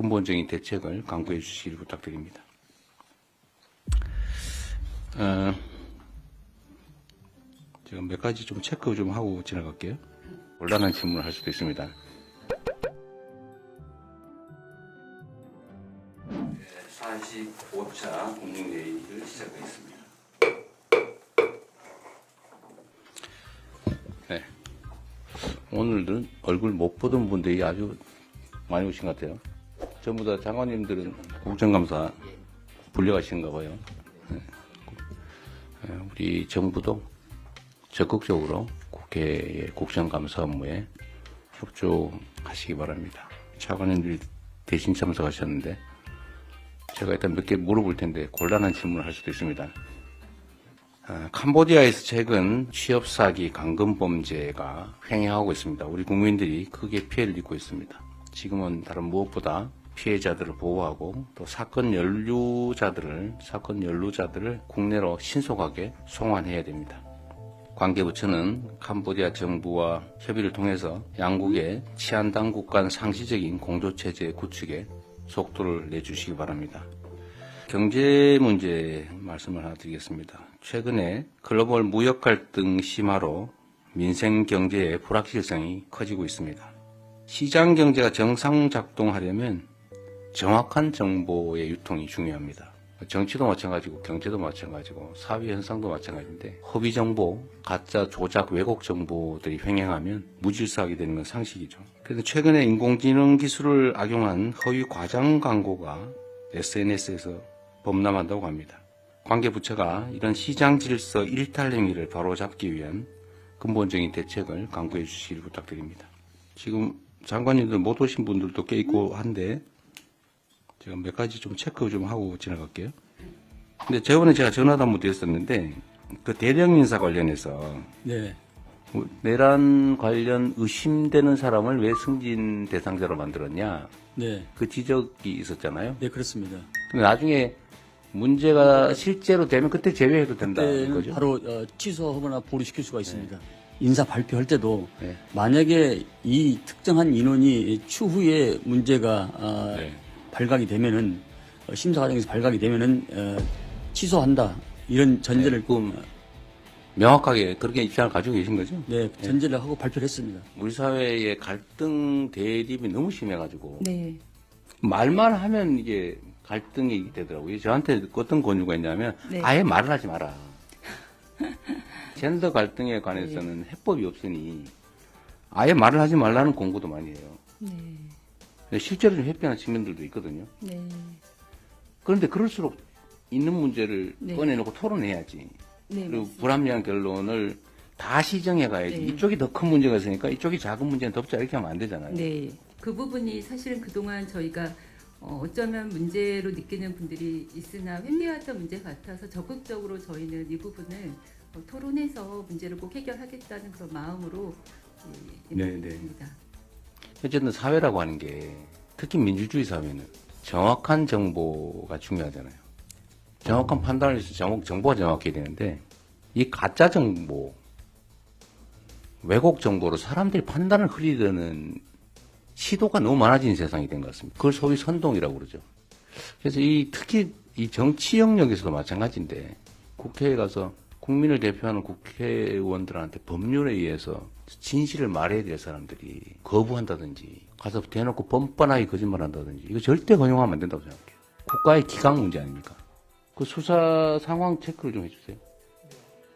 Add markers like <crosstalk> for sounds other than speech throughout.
근본적인 대책을 강구해 주시길 부탁드립니다. 어, 제가 몇 가지 좀 체크 좀 하고 지나갈게요. 곤란한 질문을 할 수도 있습니다. 45차 공동회의를 시작하겠습니다. 네. 오늘은 얼굴 못 보던 분들이 아주 많이 오신 것 같아요. 전부 다 장관님들은 국정감사 불려가시는가 봐요. 네. 네, 우리 정부도 적극적으로 국회의 국정감사 업무에 협조하시기 바랍니다. 차관님들이 대신 참석하셨는데 제가 일단 몇 개 물어볼 텐데 곤란한 질문을 할 수도 있습니다. 아, 캄보디아에서 최근 취업 사기, 강금 범죄가 횡행하고 있습니다. 우리 국민들이 크게 피해를 입고 있습니다. 지금은 다른 무엇보다 피해자들을 보호하고 또 사건 연루자들을 사건 연루자들을 국내로 신속하게 송환해야 됩니다. 관계부처는 캄보디아 정부와 협의를 통해서 양국의 치안 당국 간 상시적인 공조 체제 구축에 속도를 내주시기 바랍니다. 경제 문제 말씀을 하나 드리겠습니다. 최근에 글로벌 무역 갈등 심화로 민생 경제의 불확실성이 커지고 있습니다. 시장 경제가 정상 작동하려면 정확한 정보의 유통이 중요합니다. 정치도 마찬가지고 경제도 마찬가지고 사회 현상도 마찬가지인데 허위 정보, 가짜 조작 왜곡 정보들이 횡행하면 무질서하게 되는 건 상식이죠. 그래서 최근에 인공지능 기술을 악용한 허위 과장 광고가 SNS에서 범람한다고 합니다. 관계부처가 이런 시장 질서 일탈 행위를 바로잡기 위한 근본적인 대책을 강구해 주시길 부탁드립니다. 지금 장관님들 못 오신 분들도 꽤 있고 한데 제가 몇 가지 좀 체크 좀 하고 지나갈게요. 근데 저번에 제가 전화도 한번 드렸었는데 그 대령 인사 관련해서 네. 뭐 내란 관련 의심되는 사람을 왜 승진 대상자로 만들었냐 네. 그 지적이 있었잖아요. 네, 그렇습니다. 근데 나중에 문제가 실제로 되면 그때 제외해도 된다는 거죠. 바로 어, 취소하거나 보류시킬 수가 있습니다. 인사 발표할 때도 네. 만약에 이 특정한 인원이 추후에 문제가 어, 네. 발각이 되면은 어, 심사 과정에서 발각이 되면은 어, 취소한다 이런 전제를 그럼 명확하게 그렇게 입장을 가지고 계신 거죠? 네, 전제를 하고 발표를 했습니다. 우리 사회의 갈등 대립이 너무 심해가지고 네. 말만 하면 이게 갈등이 되더라고요. 저한테 어떤 권유가 있냐면 네. 아예 말을 하지 마라. 젠더 갈등에 관해서는 해법이 없으니 아예 말을 하지 말라는 공부도 많이 해요. 네. 실제로 좀 회피하는 측면들도 있거든요. 네. 그런데 그럴수록 있는 문제를 네. 꺼내놓고 토론해야지. 네. 그리고 맞습니다. 불합리한 결론을 다 시정해 가야지. 네. 이쪽이 더 큰 문제가 있으니까 이쪽이 작은 문제는 덮자 이렇게 하면 안 되잖아요. 네. 그 부분이 사실은 그동안 저희가 어, 어쩌면 문제로 느끼는 분들이 있으나 회피했던 문제 같아서 적극적으로 저희는 이 부분을 어, 토론해서 문제를 꼭 해결하겠다는 그런 마음으로 예, 네, 임하고 네. 어쨌든 사회라고 하는 게 특히 민주주의 사회는 정확한 정보가 중요하잖아요. 정확한 판단을 위해서 정보, 정보가 정확해야 되는데 이 가짜 정보, 왜곡 정보로 사람들이 판단을 흐리려는 시도가 너무 많아진 세상이 된 것 같습니다. 그걸 소위 선동이라고 그러죠. 그래서 이 특히 이 정치 영역에서도 마찬가지인데 국회에 가서 국민을 대표하는 국회의원들한테 법률에 의해서 진실을 말해야 될 사람들이 거부한다든지 가서 대놓고 뻔뻔하게 거짓말한다든지 이거 절대 허용하면 안 된다고 생각해요. 국가의 기강 문제 아닙니까? 그 수사 상황 체크를 좀 해주세요.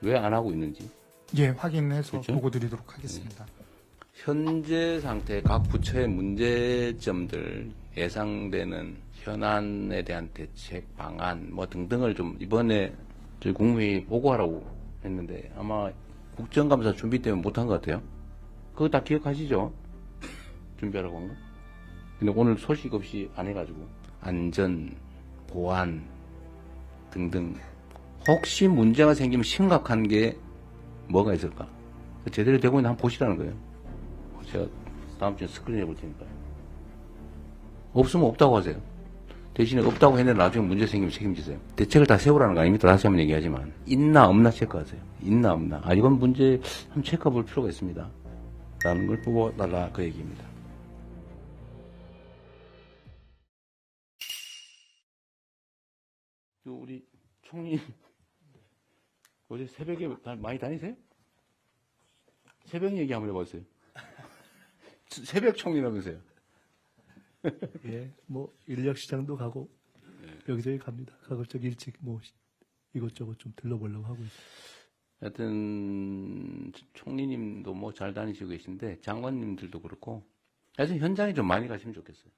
왜 안 하고 있는지. 예, 확인해서 그렇죠? 보고 드리도록 하겠습니다. 현재 상태 각 부처의 문제점들 예상되는 현안에 대한 대책 방안 뭐 등등을 좀 이번에 저희 국무회의 보고하라고 했는데 아마 국정감사 준비 때문에 못한 것 같아요. 그거 다 기억하시죠? <laughs> 준비하라고 한 거? 근데 오늘 소식 없이 안 해가지고 안전, 보안 등등 혹시 문제가 생기면 심각한 게 뭐가 있을까? 제대로 되고 있는 한번 보시라는 거예요. 제가 다음 주에 스크린 해볼 테니까요. 없으면 없다고 하세요. 대신에 없다고 했는데 나중에 문제 생기면 책임지세요. 대책을 다 세우라는 거 아닙니다. 다시 한번 얘기하지만. 있나 없나 체크하세요. 있나 없나. 아, 이건 문제 한번 체크해 볼 필요가 있습니다. 라는 걸 뽑아달라 그 얘기입니다. 그 우리 총리 어제 새벽에 많이 다니세요? 새벽 얘기 한번 해보세요. <laughs> 새벽 총리라면서요. <laughs> 예, 뭐 인력 시장도 가고 네. 여기저기 갑니다. 가급적 일찍 뭐 시- 이것저것 좀 들러보려고 하고 있어요. 하여튼 총리님도 뭐 잘 다니시고 계신데 장관님들도 그렇고 하여튼 현장에 좀 많이 가시면 좋겠어요.